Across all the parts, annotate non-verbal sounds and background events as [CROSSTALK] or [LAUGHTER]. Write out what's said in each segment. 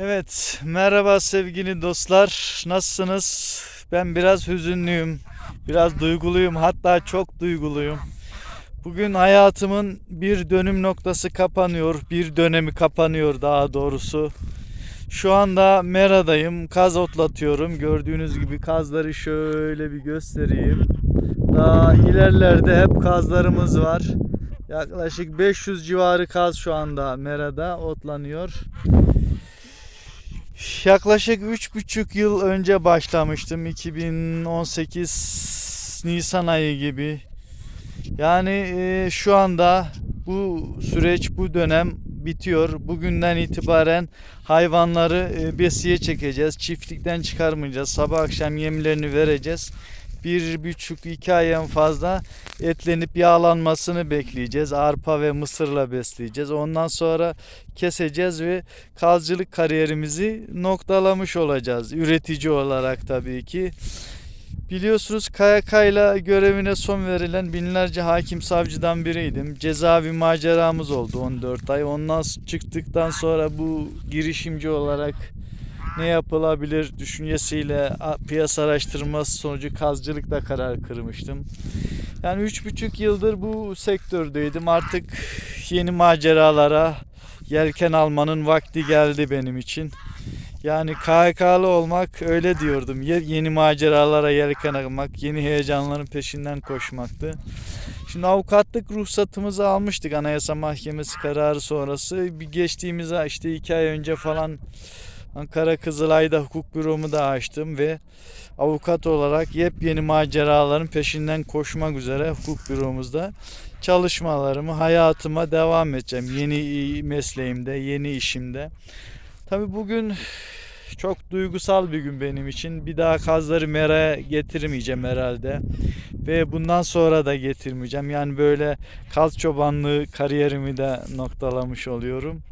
Evet, merhaba sevgili dostlar. Nasılsınız? Ben biraz hüzünlüyüm, biraz duyguluyum, hatta çok duyguluyum. Bugün hayatımın bir dönüm noktası kapanıyor, bir dönemi kapanıyor daha doğrusu. Şu anda Mera'dayım, kaz otlatıyorum. Gördüğünüz gibi kazları şöyle bir göstereyim. Daha ilerlerde hep kazlarımız var. Yaklaşık 500 civarı kaz şu anda Mera'da otlanıyor. Yaklaşık 3,5 yıl önce başlamıştım. 2018 Nisan ayı gibi. Yani e, şu anda bu süreç, bu dönem bitiyor. Bugünden itibaren hayvanları e, besiye çekeceğiz. Çiftlikten çıkarmayacağız. Sabah akşam yemlerini vereceğiz. Bir buçuk iki ay en fazla etlenip yağlanmasını bekleyeceğiz. Arpa ve mısırla besleyeceğiz. Ondan sonra keseceğiz ve kazcılık kariyerimizi noktalamış olacağız. Üretici olarak tabii ki. Biliyorsunuz ile görevine son verilen binlerce hakim savcıdan biriydim. Cezaevi maceramız oldu 14 ay. Ondan çıktıktan sonra bu girişimci olarak ne yapılabilir düşüncesiyle piyasa araştırması sonucu kazcılıkta karar kırmıştım. Yani üç buçuk yıldır bu sektördeydim. Artık yeni maceralara yelken almanın vakti geldi benim için. Yani KHK'lı olmak öyle diyordum. Ye- Yeni maceralara yelken almak, yeni heyecanların peşinden koşmaktı. Şimdi avukatlık ruhsatımızı almıştık Anayasa Mahkemesi kararı sonrası. Bir geçtiğimiz işte iki ay önce falan Ankara Kızılay'da hukuk büromu da açtım ve avukat olarak yepyeni maceraların peşinden koşmak üzere hukuk büromuzda çalışmalarımı hayatıma devam edeceğim. Yeni mesleğimde, yeni işimde. Tabii bugün çok duygusal bir gün benim için. Bir daha kazları meraya getirmeyeceğim herhalde. Ve bundan sonra da getirmeyeceğim. Yani böyle kaz çobanlığı kariyerimi de noktalamış oluyorum.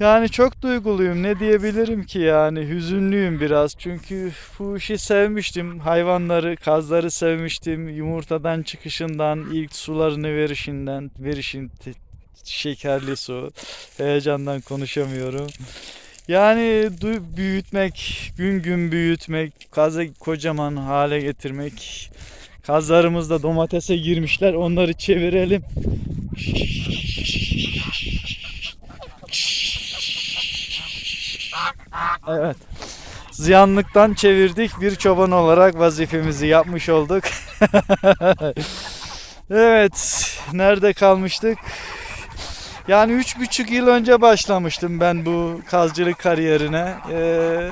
Yani çok duyguluyum. Ne diyebilirim ki yani hüzünlüyüm biraz. Çünkü bu işi sevmiştim. Hayvanları, kazları sevmiştim. Yumurtadan çıkışından, ilk sularını verişinden, verişin şekerli su. Heyecandan konuşamıyorum. Yani büyütmek, gün gün büyütmek, kazı kocaman hale getirmek. Kazlarımız da domatese girmişler. Onları çevirelim. Evet. Ziyanlıktan çevirdik. Bir çoban olarak vazifemizi yapmış olduk. [LAUGHS] evet. Nerede kalmıştık? Yani üç buçuk yıl önce başlamıştım ben bu kazcılık kariyerine. Ee,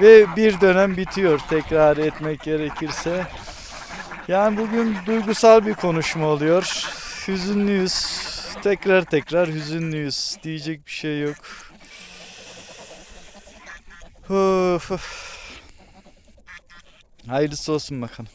ve bir dönem bitiyor tekrar etmek gerekirse. Yani bugün duygusal bir konuşma oluyor. Hüzünlüyüz. Tekrar tekrar hüzünlüyüz. Diyecek bir şey yok. Of, of. Hayırlısı olsun bakalım.